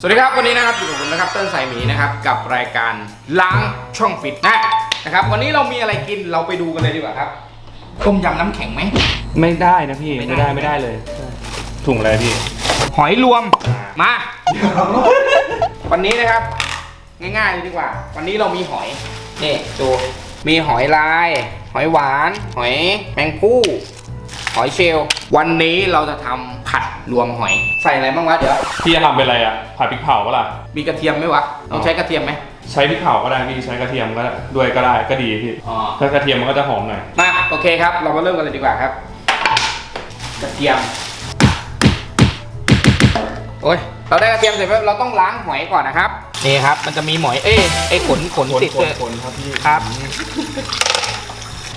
สวัสดีครับ วันนี้นะครับอยู่กับผมนะครับเติ้ลสายหมีนะครับกับรายการล้างช่องฟิตนะนะครับ วันนี้เรามีอะไรกินเราไปดูกันเลยดีกว่าครับต้มยำน้ำแข็งไหม ไม่ได้นะพี่ไม่ไม่ได้ได้ไม่ได้เลย ถุงอะไรพี่ หอยรวมมา วันนี้นะครับ ง่ายๆเลยดีกว่า วันนี้เรามีหอยนี่ดูมีหอยลาย หอยหวาน หอยแมงผู้หอยเชลล์วันนี้เราจะทำ ผัดรวมหอย ใส่อะไรบ้างวะเดี๋ยว พี่จะทำเป็นอะไรอะผัดพริกเผาก็ล่ะ มีกระเทียมไหมวะต้องใช้กระเทียมไหมใช้พริกเผาก็ได้พี่ใช้กระเทียมก็ได้ด้วยก็ได้ก็ดีพี่อ๋อ ถ้ากระเทียมมันก็จะหอมหน่อยมาโอเคครับ เรามาเริ่มกันเลยดีกว่าครับ กระเทียม โอ้ยเราได้กระเทียมเสร็จแล้วเราต้องล้างหอยก่อนนะครับนี่ครับ มันจะมีหมอยเอ้ยไอ้ขนขนติดด้วยคนครับพี่ครับ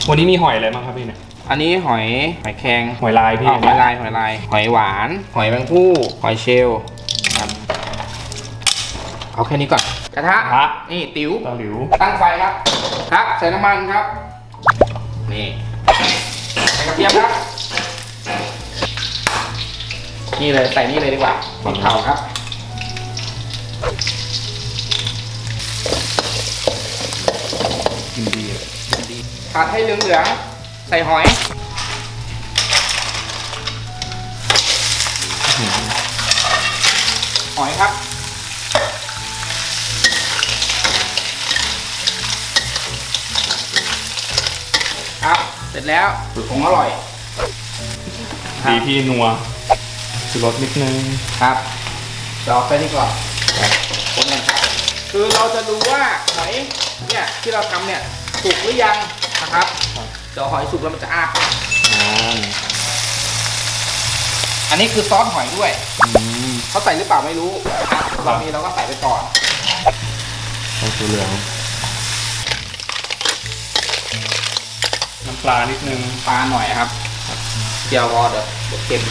วันนี้มีหอยอะไรบ้างครับพี่เนี่ย อันนี้หอยหอยแครงหอยลายพี่อ๋อหอยลายหอยลายหอยหวาน หอยแมงผู้หอยเชลล์ครับเอาแค่นี้ก่อนกระทะพระนี่ติ๋ว ตะหลิว ตั้งไฟครับ ครับ ใส่น้ำมันครับ นี่ ใส่กระเทียมครับ นี่เลย ใส่นี่เลยดีกว่าพริกเผาครับ กินดี ผัดให้เหลืองๆใส่หอย หอยครับ ครับ เสร็จแล้วสูตรของอร่อย ดีพี่นัวชูรสนิดนึงครับเดี๋ยวเอาไปนี่ก่อนคนกันครับ คือเราจะดูว่าหอยเนี่ยที่เราทำเนี่ย สุกหรือยังนะครับเดี๋ยวหอยสุกแล้วมันจะอ้าปากอ่าอันนี้คือซอสหอยด้วยอืมเขาใส่หรือเปล่าไม่รู้นะครับเรามีเราก็ใส่ไปก่อนเอาสีเหลืองน้ำปลานิดนึงปลาหน่อยครับเจียวพอเดี๋ยวเดี๋ยวเค็ม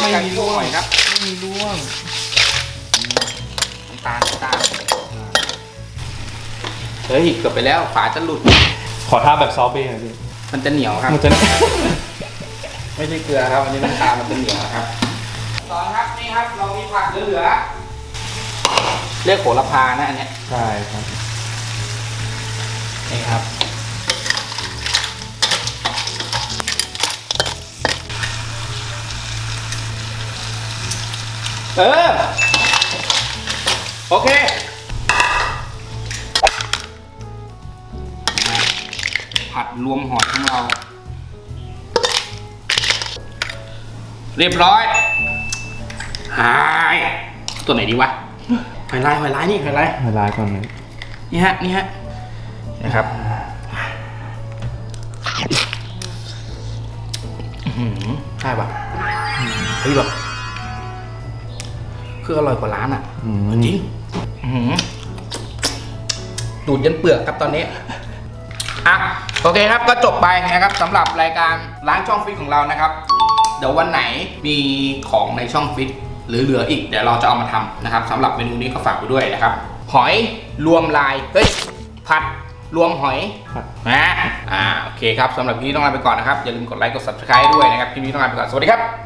ไม่มีร่วงหน่อยครับไม่มีร่วงน้ำตาลน้ำตาลเฮ้ยเกือบไปแล้วฝาจะหลุด ขอท่าแบบซอฟต์เบ้หน่อยพี่มันจะเหนียวครับ มันจะ ไม่ใช่เกลือครับ อันนี้น้ำตาลมันเป็นเหนียวครับตอนครับนี่ครับเรามีผักเหลือๆเรียกโหระพานะอันเนี้ยใช่ครับนี่ครับ เออ โอเคผัดรวมหอยของเรา เรียบร้อยหายตัวไหนดีวะหอยลายหอยลายนี่หอยลายละลายก่อนเลยนี่ฮะนี่ฮะนะครับอื้อหือใช่ป่ะเฮ้ยแบบ คืออร่อยกว่าร้านอะอืมจริงอื้อหือดูดยันเปลือกครับตอนนี้อะโอเคครับก็จบไปนะครับสำหรับรายการล้างช่องฟิตของเรานะครับ เดี๋ยววันไหนมีของในช่องฟิตหรือเหลืออีกเดี๋ยวเราจะเอามาทำนะครับสำหรับเมนูนี้ก็ฝากไว้ด้วยนะครับ หอยรวมลายเฮ้ยผัดรวมหอยครับนะอ่าโอเคครับสำหรับคลิปนี้ต้องลาไปก่อนนะครับอย่าลืมกดไลค์กด subscribe ด้วยนะครับคลิปนี้ต้องลาไปก่อนสวัสดีครับ